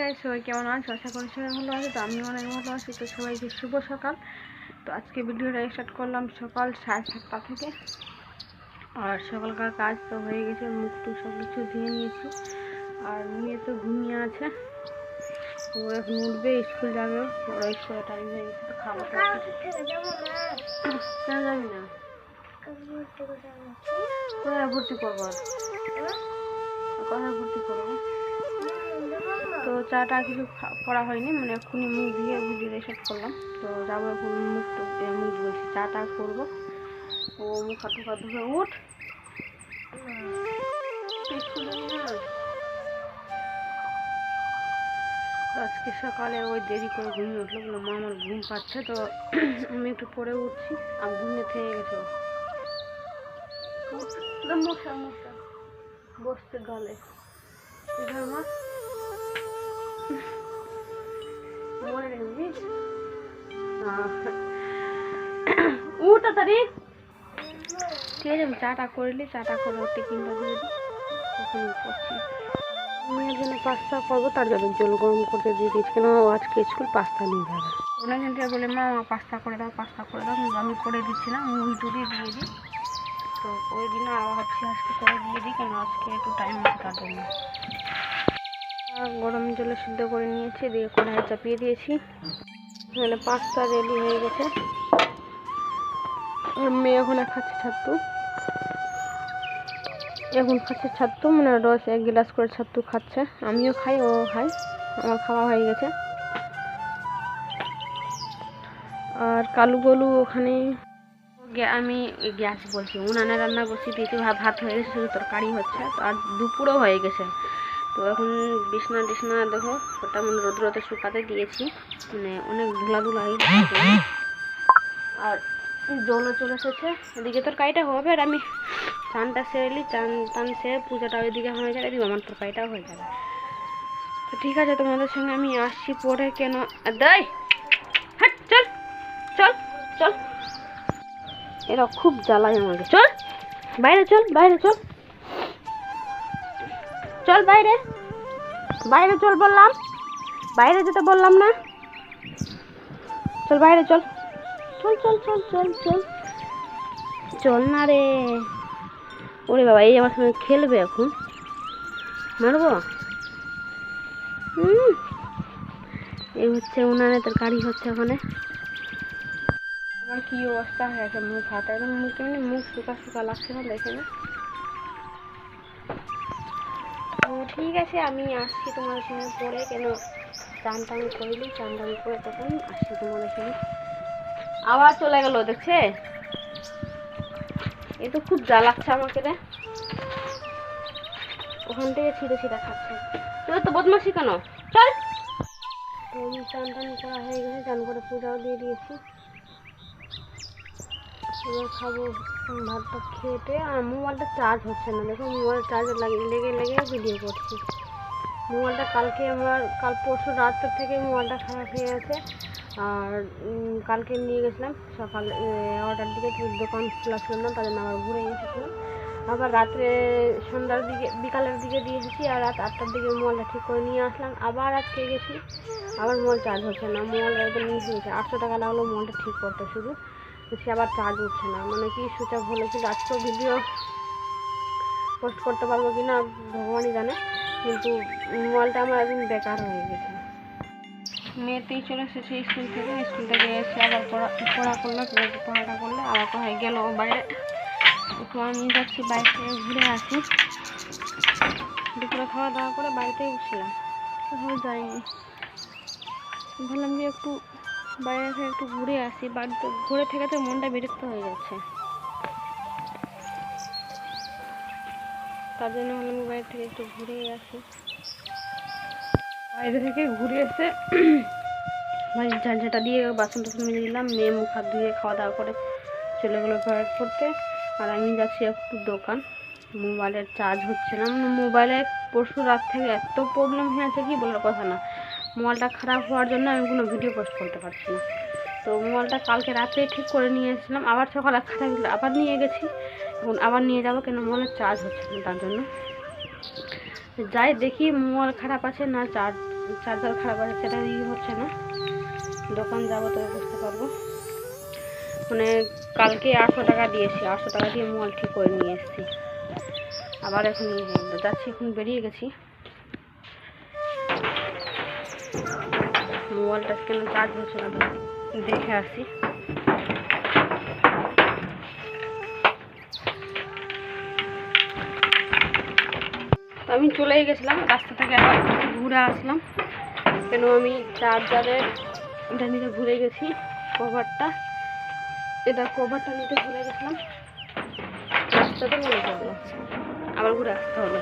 Guys সবাই কেমন আছো? আশা করি সবাই ভালো আছে। তো আমিও অনেক ভালো আছি। তো সবাইকে শুভ সকাল। তো আজকে ভিডিওটা স্টার্ট করলাম সকাল সাড়ে সাতটা থেকে। আর সকালকার কাজ তো হয়ে গেছে, মুখ টুক সব কিছু ধুয়ে নিয়েছি। আর মেয়ে তো ঘুমিয়ে আছে। ও এখন উঠবে, স্কুল যাবে ওরা স্কুলে টাইম হয়ে গেছে, তো খাবার কেন যাবি না? কোথায় ভর্তি করব কোথায় ভর্তি করব? তো চাটা কিছু করা হয়নি মানে এক্ষুনি মুখ দিয়ে ভিডিও রেসেট করলাম। তো যাব এখন মুখ মুখ বলছি চাটা করব। ও মুখ হাত মুখ ধুয়ে, উঠ। আজকে সকালে ওই দেরি করে ঘুমিয়ে উঠল বলল মা আমার ঘুম পাচ্ছে, তো আমি একটু পরে উঠছি। আর ঘুমিয়ে থেকে গেছে। মশা মশা। বসতে গলে। মা। মনে তাড়াতাড়ি ঠিক আছে আমি চাটা করলি চাটা করে ওর টিফিনটা দিয়ে তখন করছি মেয়ের জন্য পাস্তা করব তার জন্য জল গরম করতে দিয়ে দিয়েছি কেন আজকে স্কুল পাস্তা নিয়ে যাবে অনেকজন থেকে বলে মা পাস্তা করে দাও পাস্তা করে দাও কিন্তু আমি করে দিচ্ছি না মুভি টুরি দিয়ে দিই তো ওই দিন আবার ভাবছি আজকে করে দিয়ে দিই কেন আজকে একটু টাইম তার জন্য আর গরম জলে সিদ্ধ করে নিয়েছি, দিয়ে কড়াই চাপিয়ে দিয়েছি। এখানে পাস্তা রেডি হয়ে গেছে। মেয়ে ওখানে খাচ্ছে ছাত্তু এখন খাচ্ছে ছাত্তু মানে রস এক গ্লাস করে ছাত্তু খাচ্ছে। আমিও খাই, ও খাই আমার খাওয়া হয়ে গেছে। আর কালু গলু ওখানে আমি গ্যাস বলছি, উনানে রান্না করছি ভা- ভাত হয়ে গেছে, শুধু তরকারি হচ্ছে আর দুপুরও হয়ে গেছে। তো এখন বিছনা টিছনা দেখো, ওটা মানে রোদ্রতে শুকাতে দিয়েছি। মানে অনেক ধুলাধুলা হয়ে আর জলও চলে এসেছে। এদিকে তরকারিটা হবে আর আমি চানটা সেরেলি চান, টান সেরে পূজাটা ওইদিকে হয়ে যাবে এদিকে আমার তরকারিটাও হয়ে যাবে তো ঠিক আছে, তোমাদের সঙ্গে আমি আসছি পরে কেন? দেয় হাট, চল চল চল। এরা খুব জ্বালায় আমাকে। চল, বাইরে চল বাইরে চল। চল বাইরে। বাইরে চল বললাম। বাইরে যেতে বললাম না। চল বাইরে চল। চল চল চল চল চল। চল না রে। ওরে বাবা, এই আমার সঙ্গে খেলবে এখন। মারবো? এই হচ্ছে উনানে, তোর গাড়ি হচ্ছে ওখানে। আমার কি অবস্থা হয়েছে মুখ হাতে মুখ এমনি মুখ শুকা শুকা লাগছে না, দেখে না। ঠিক আছে, আমি আসছি তোমাদের সঙ্গে পরে। কেন? চান টান করিলি চান টান করে তখন আসছি তোমাদের সঙ্গে। আবার চলে গেল, দেখছে? এ তো খুব জ্বালাচ্ছে আমাকে রে। ওখান থেকে ছিঁড়ে ছিঁড়ে খাচ্ছে। তুই তো বদমাসি কেন? চল। তো চান টান করা হয়ে গেছে, চান করে পূজাও দিয়ে দিয়েছি। এবার খাব ভাতটা খেতে আর মোবাইলটা চার্জ হচ্ছে না। দেখো, মোবাইল চার্জ লেগে লেগে ভিডিও করছি। মোবাইলটা কালকে আমার, কাল পরশু রাতের থেকে মোবাইলটা খারাপ হয়ে গেছে। আর কালকে নিয়ে গেছিলাম, সকাল এগারোটার দিকে দোকান খোলা ছিল না তাদের আবার ঘুরে এসেছিলাম। আবার রাত্রে সন্ধ্যার দিকে, বিকালের দিকে দিয়ে এসেছি, আর রাত আটটার দিকে মোবাইলটা ঠিক করে নিয়ে আসলাম। আবার আজকে গেছি, আবার মোবাইল চার্জ হচ্ছে না, মোবাইল একদম মিস হয়েছে আটশো টাকা লাগল মোবাইলটা ঠিক করতে শুধু। সে আবার চার্জ উঠছে না। মানে কি সুইচ অফ হলো কিন্তু আজকেও ভিডিও পোস্ট করতে পারব কি না ভগবানই জানে, কিন্তু মোবাইলটা আমার একদম বেকার হয়ে গেছে। মেয়েতেই চলে এসেছে স্কুল থেকে স্কুল থেকে এসে আবার পড়া পড়া করল পড়াটা করলে, আবার কোথায় গেল বাইরে। একটু আমি যাচ্ছি বাইরে থেকে ঘুরে আসি। দুপুরে খাওয়া দাওয়া করে বাড়িতেই বসছিলাম কোথাও যাইনি। ভাবলাম যে একটু বাইরে থেকে একটু ঘুরে আসি বাড়িতে ঘুরে থেকে তো মনটা বিরক্ত হয়ে যাচ্ছে। তার জন্য ভাবলাম বাইরে থেকে একটু ঘুরে আসি। বাইরে থেকে ঘুরে এসে বাড়ির ঝাঁঝাটা দিয়ে বাসন টাসন মেজে দিলাম মেয়ে মুখ হাত ধুয়ে খাওয়া দাওয়া করে চলে গেলো করতে। আর আমি যাচ্ছি একটু দোকান। মোবাইলের চার্জ হচ্ছে না। মানে মোবাইলে পরশু রাত থেকে এত প্রবলেম হয়েছে কি বলার কথা না। মোবাইলটা খারাপ হওয়ার জন্য আমি কোনো ভিডিও পোস্ট করতে পারছি না। তো মোবাইলটা কালকে রাতে ঠিক করে নিয়ে এসেছিলাম, আবার সকালে হলো আবার নিয়ে গেছি, এখন আবার নিয়ে যাব কেন মোবাইলের চার্জ হচ্ছে না তার জন্য। যাই দেখি মোবাইল খারাপ আছে না চার্জ চার্জার খারাপ আছে, সেটা ই হচ্ছে না। দোকান যাব তবে বুঝতে পারব। মানে কালকে আটশো টাকা দিয়েছি, আটশো টাকা দিয়ে মোবাইল ঠিক করে নিয়ে এসেছি। আবার এখন যাচ্ছি, এখন বেরিয়ে গেছি। মোবাইলটা কেন চার্জ হচ্ছে না? দেখে আসি। আমি চলেই গেছিলাম, রাস্তা থেকে আবার ঘুরে আসলাম। কেন আমি চার্জারের এটা নিতে ভুলে গেছি, কভারটা। এটা কভারটা নিতে ভুলে গেছিলাম। রাস্তাতে মনে আবার ঘুরে আসতে হলো